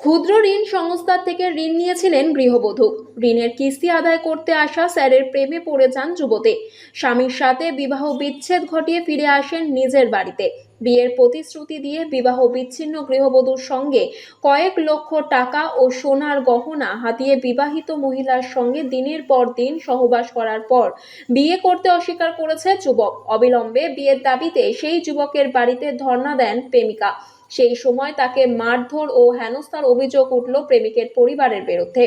ক্ষুদ্র ঋণ সংস্থার থেকে ঋণ নিয়েছিলেন গৃহবধূ। ঋণের কিস্তি আদায় করতে আসা স্যারের প্রেমে পড়ে যান যুবতী। স্বামীর সাথে বিবাহ বিচ্ছেদ ঘটিয়ে ফিরে আসেন নিজের বাড়িতে। বিয়ের প্রতিশ্রুতি দিয়ে বিবাহ বিচ্ছিন্ন গৃহবধূর সঙ্গে কয়েক লক্ষ টাকা ও সোনার গহনা হাতিয়ে বিবাহিত মহিলার সঙ্গে দিনের পর দিন সহবাস করার পর বিয়ে করতে অস্বীকার করেছে যুবক। অবিলম্বে বিয়ের দাবিতে সেই যুবকের বাড়িতে ধর্ণা দেন প্রেমিকা। সেই সময় তাকে মারধর ও হেনস্থার অভিযোগ উঠল প্রেমিকের পরিবারের বিরুদ্ধে।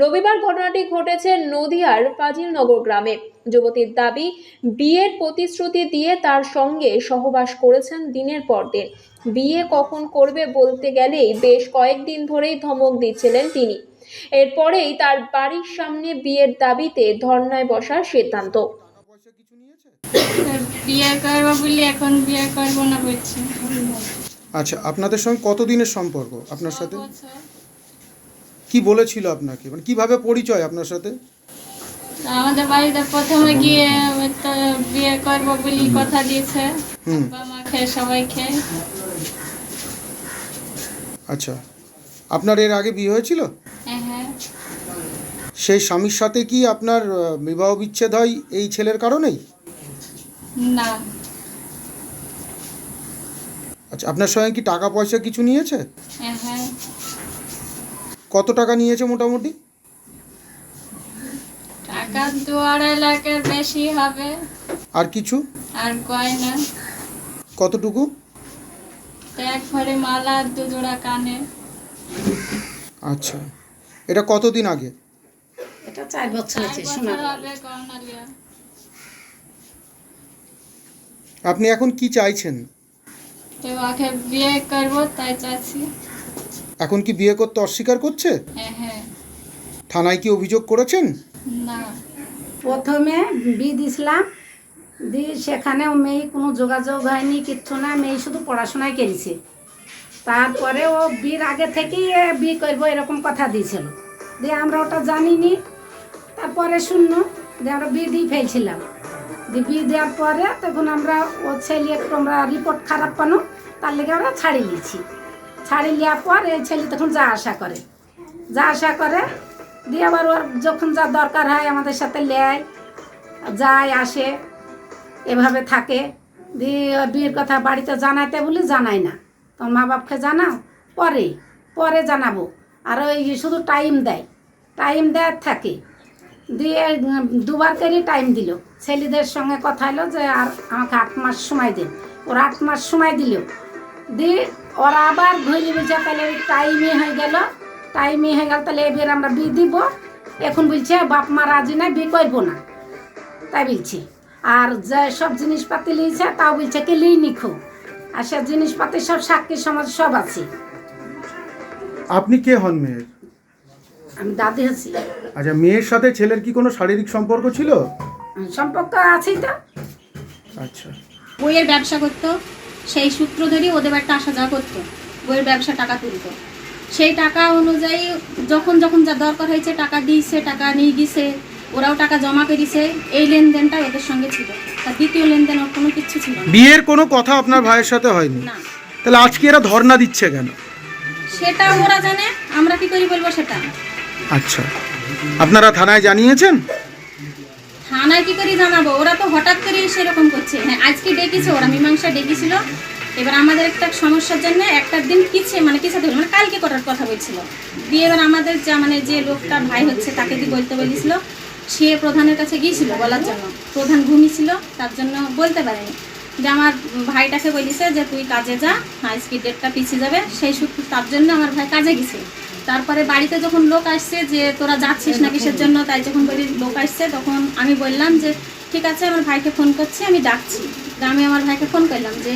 রবিবার ঘটনাটি ঘটেছে নদিয়ার ফাজিলনগর গ্রামে। যুবতীর দাবি বিয়ের প্রতিশ্রুতি দিয়ে তার সঙ্গে সহবাস করেছেন দিনের পর দিন। বিয়ে কখন করবে বলতে গেলেই বেশ কয়েকদিন ধরেই ধমক দিচ্ছিলেন তিনি। এরপরেই তার বাড়ির সামনে বিয়ের দাবিতে ধর্নায় বসার সিদ্ধান্ত। বিয়ে করব বলি এখন বিয়ে করব না বলছি। আচ্ছা আপনাদের সঙ্গে কতদিনের সম্পর্ক আপনার সাথে। কি বলেছিল আপনাকে? মানে কীভাবে পরিচয় আপনার সাথে? আমাদের বাড়িতে প্রথমে গিয়ে তো বিয়ে করব বলি কথা দিয়েছে। হুম। বাবা মা খেয়ে সবাই খেয়ে আচ্ছা। আপনার এর আগে বিয়ে হয়েছিল? হ্যাঁ হ্যাঁ। সেই স্বামীর সাথে কি আপনার বিবাহ বিচ্ছেদ হয় এই ছেলের কারণেই? না। আচ্ছা আপনার সঙ্গে কি টাকা পয়সা কিছু নিয়েছে? হ্যাঁ হ্যাঁ। কত টাকা নিয়েছে মোটামুটি? টাকা দু আড়াই লাখের বেশি হবে। আর কিছু? আর গয়না কতটুকু? এক ভরি মালা দু জোড়া কানে। আচ্ছা। এটা কতদিন আগে? এটা চার বছর আছে শোনা হবে গয়না আপনি এখন কি চাইছেন? তো ওকে বিয়ে করব তাই চাচ্ছি এখন কি বিয়ে করতে অস্বীকার করছে? হ্যাঁ হ্যাঁ। থানায় কি অভিযোগ করেছেন? না। প্রথমে বি দিছিলাম দি সেখানেও মেয়ে কোনো যোগাযোগ হয়নি কিচ্ছু না মেয়ে শুধু পড়াশোনায় করেছে তারপরে ও বিয়ের আগে থেকেই এ বিয়ে করব এরকম কথা দিয়েছিল। দিয়ে আমরা ওটা জানিনি। তারপরে শূন্য দিয়ে আমরা বিয়ে দিয়ে ফেলছিলাম। দিয়ে বিয়ে দেওয়ার পরে তখন আমরা ও ছেলে একটু আমরা রিপোর্ট খারাপ পানো তার লেগে আমরা ছাড়ি নিয়েছি। ছাড়ি নেওয়ার পর এই ছেলে তখন যা আশা করে। যা আশা করে, দিয়ে আবার ওর যখন যা দরকার হয় আমাদের সাথে নেয় যায়, আসে, এভাবে থাকে। দিয়ে বিয়ের কথা বাড়িতে জানাইতে বলি জানাই না। তোর মা বাপকে জানাও, পরে পরে জানাব। আর ওই শুধু টাইম দেয় টাইম দেওয়ার থাকে। দিয়ে দুবার করে টাইম দিল। ছেলেদের সঙ্গে কথা হলো যে আর আমাকে আট মাস সময় দিন ওর আট মাস সময় দিল। দিয়ে ওরা আবার ঘুরে বলছে তাহলে ওই টাইমে হয়ে গেল। টাইমে হয়ে গেল তাহলে এবার আমরা বিয়ে দিব। এখন বলছে বাপ মা রাজি নাই বিয়ে করব না। তাই বলছে। আর যে সব জিনিসপাতি লিয়েছে তাও বলছে কি লিই নিখো। আর সব জিনিসপাতি সব সাক্ষী সমাজ সব আছে। আপনি কে হন মেয়ের? আমি দাদি আছি। আচ্ছা মেয়ের সাথে ছেলের কি কোনো শারীরিক সম্পর্ক ছিল? সম্পর্ক আছেই তো। আচ্ছা। বইয়ের ব্যবসা করতো। সেই সূত্র ধরেই ওদের বাড়িতে আসা যাওয়া করতো বইয়ের ব্যবসা টাকা তুলতো। সেই টাকা অনুযায়ী যখন যখন যা দরকার হয়েছে টাকা দিয়েছে টাকা নিয়ে গেছে ওরাও টাকা জমা করেছে এই লেনদেনটা ওদের সঙ্গে ছিল। তার দ্বিতীয় লেনদেন ওর কোনো কিছু ছিল না। বিয়ের কোনো কথা আপনার ভাইয়ের সাথে হয়নি? না। তাহলে আজকে এরা ধর্ণা দিচ্ছে কেন? সেটা ওরা জানে আমরা কি করি বলব সেটা? আচ্ছা। আপনারা থানায় জানিয়েছেন? থানায় কি করে জানাব? ওরা তো হঠাৎ করে সেরকম করছে। হ্যাঁ আজকে ডেকেছে ওরা, মীমাংসা ডেকেছিল। এবার আমাদের একটা সমস্যার জন্য একটা দিন পিছিয়ে মানে পিছাতে হলো মানে কালকে করার কথা বলছিল। দিয়ে এবার আমাদের যা মানে যে লোকটা ভাই হচ্ছে, তাকে দিয়ে বলতে বলেছিল? সে প্রধানের কাছে গিয়েছিল বলার জন্য। প্রধান ঘুমিয়েছিল তার জন্য বলতে পারেনি। যে আমার ভাইটাকে বলেছে যে, তুই কাজে যা, আজকে ডেটটা পিছিয়ে যাবে। সেই সূত্র তার জন্য আমার ভাই কাজে গেছে। তারপরে বাড়িতে যখন লোক আসছে যে তোরা যাচ্ছিস না কিসের জন্য, তাই যখন বলি লোক আসছে তখন আমি বললাম যে, ঠিক আছে, আমার ভাইকে ফোন করছি, আমি ডাকছি। আমি আমার ভাইকে ফোন করলাম যে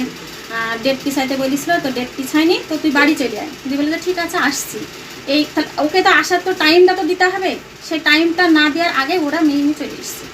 ডেট পিছাইতে বলেছিল, তো ডেট পিছায়নি তো তুই বাড়ি চলে আয়। দিয়ে বলে যে, ঠিক আছে, আসছি। এই ওকে তো আসার তো টাইমটা তো দিতে হবে। সেই টাইমটা না দেওয়ার আগে ওরা মেয়ে চলে এসছে।